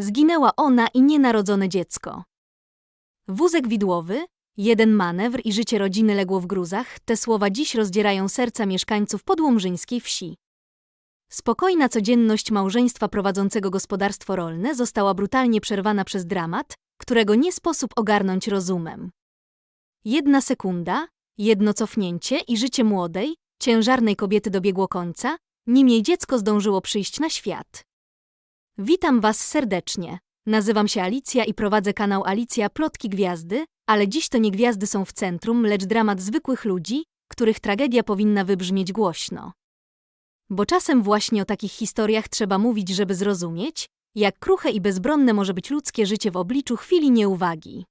Zginęła ona i nienarodzone dziecko. Wózek widłowy, jeden manewr i życie rodziny legło w gruzach, te słowa dziś rozdzierają serca mieszkańców podłomżyńskiej wsi. Spokojna codzienność małżeństwa prowadzącego gospodarstwo rolne została brutalnie przerwana przez dramat, którego nie sposób ogarnąć rozumem. Jedna sekunda, jedno cofnięcie i życie młodej, ciężarnej kobiety dobiegło końca, nim jej dziecko zdążyło przyjść na świat. Witam Was serdecznie. Nazywam się Alicja i prowadzę kanał Alicja Plotki Gwiazdy, ale dziś to nie gwiazdy są w centrum, lecz dramat zwykłych ludzi, których tragedia powinna wybrzmieć głośno. Bo czasem właśnie o takich historiach trzeba mówić, żeby zrozumieć, jak kruche i bezbronne może być ludzkie życie w obliczu chwili nieuwagi.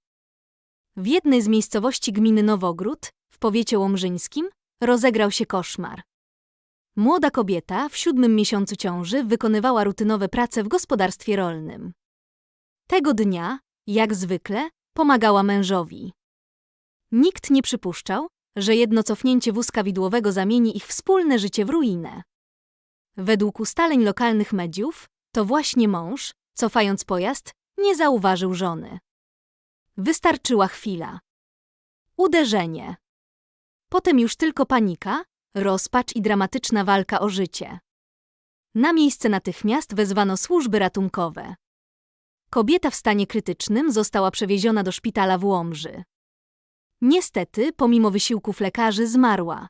W jednej z miejscowości gminy Nowogród, w powiecie łomżyńskim, rozegrał się koszmar. Młoda kobieta w siódmym miesiącu ciąży wykonywała rutynowe prace w gospodarstwie rolnym. Tego dnia, jak zwykle, pomagała mężowi. Nikt nie przypuszczał, że jedno cofnięcie wózka widłowego zamieni ich wspólne życie w ruinę. Według ustaleń lokalnych mediów, to właśnie mąż, cofając pojazd, nie zauważył żony. Wystarczyła chwila. Uderzenie. Potem już tylko panika, rozpacz i dramatyczna walka o życie. Na miejsce natychmiast wezwano służby ratunkowe. Kobieta w stanie krytycznym została przewieziona do szpitala w Łomży. Niestety, pomimo wysiłków lekarzy, zmarła.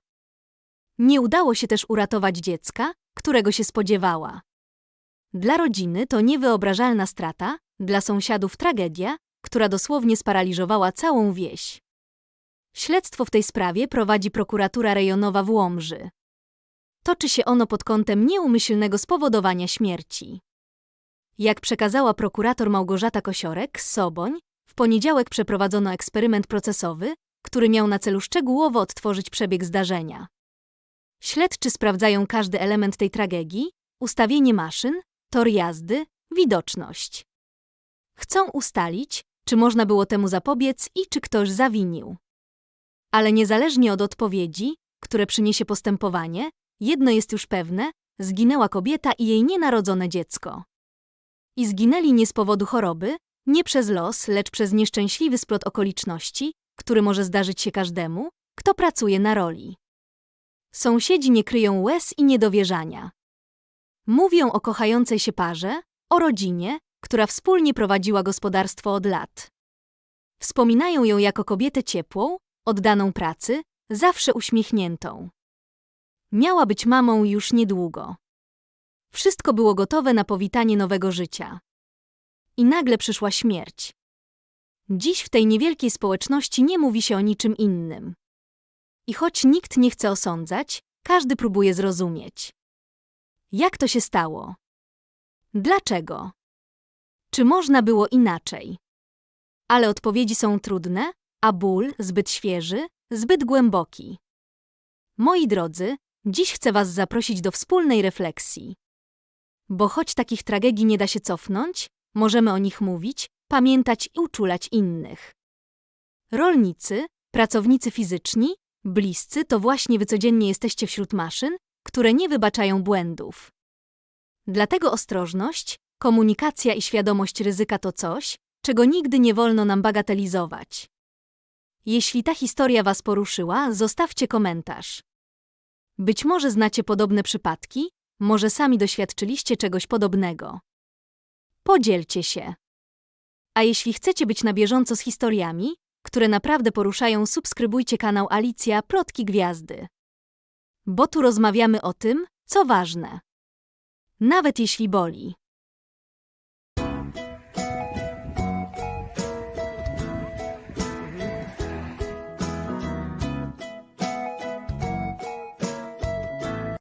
Nie udało się też uratować dziecka, którego się spodziewała. Dla rodziny to niewyobrażalna strata, dla sąsiadów tragedia, która dosłownie sparaliżowała całą wieś. Śledztwo w tej sprawie prowadzi prokuratura rejonowa w Łomży. Toczy się ono pod kątem nieumyślnego spowodowania śmierci. Jak przekazała prokurator Małgorzata Kosiorek z Soboń, w poniedziałek przeprowadzono eksperyment procesowy, który miał na celu szczegółowo odtworzyć przebieg zdarzenia. Śledczy sprawdzają każdy element tej tragedii, ustawienie maszyn, tor jazdy, widoczność. Chcą ustalić, czy można było temu zapobiec i czy ktoś zawinił. Ale niezależnie od odpowiedzi, które przyniesie postępowanie, jedno jest już pewne: zginęła kobieta i jej nienarodzone dziecko. I zginęli nie z powodu choroby, nie przez los, lecz przez nieszczęśliwy splot okoliczności, który może zdarzyć się każdemu, kto pracuje na roli. Sąsiedzi nie kryją łez i niedowierzania. Mówią o kochającej się parze, o rodzinie, która wspólnie prowadziła gospodarstwo od lat. Wspominają ją jako kobietę ciepłą, oddaną pracy, zawsze uśmiechniętą. Miała być mamą już niedługo. Wszystko było gotowe na powitanie nowego życia. I nagle przyszła śmierć. Dziś w tej niewielkiej społeczności nie mówi się o niczym innym. I choć nikt nie chce osądzać, każdy próbuje zrozumieć. Jak to się stało? Dlaczego? Czy można było inaczej? Ale odpowiedzi są trudne, a ból zbyt świeży, zbyt głęboki. Moi drodzy, dziś chcę Was zaprosić do wspólnej refleksji. Bo choć takich tragedii nie da się cofnąć, możemy o nich mówić, pamiętać i uczulać innych. Rolnicy, pracownicy fizyczni, bliscy to właśnie wy codziennie jesteście wśród maszyn, które nie wybaczają błędów. Dlatego ostrożność, komunikacja i świadomość ryzyka to coś, czego nigdy nie wolno nam bagatelizować. Jeśli ta historia Was poruszyła, zostawcie komentarz. Być może znacie podobne przypadki, może sami doświadczyliście czegoś podobnego. Podzielcie się. A jeśli chcecie być na bieżąco z historiami, które naprawdę poruszają, subskrybujcie kanał Alicja Plotki Gwiazdy. Bo tu rozmawiamy o tym, co ważne. Nawet jeśli boli.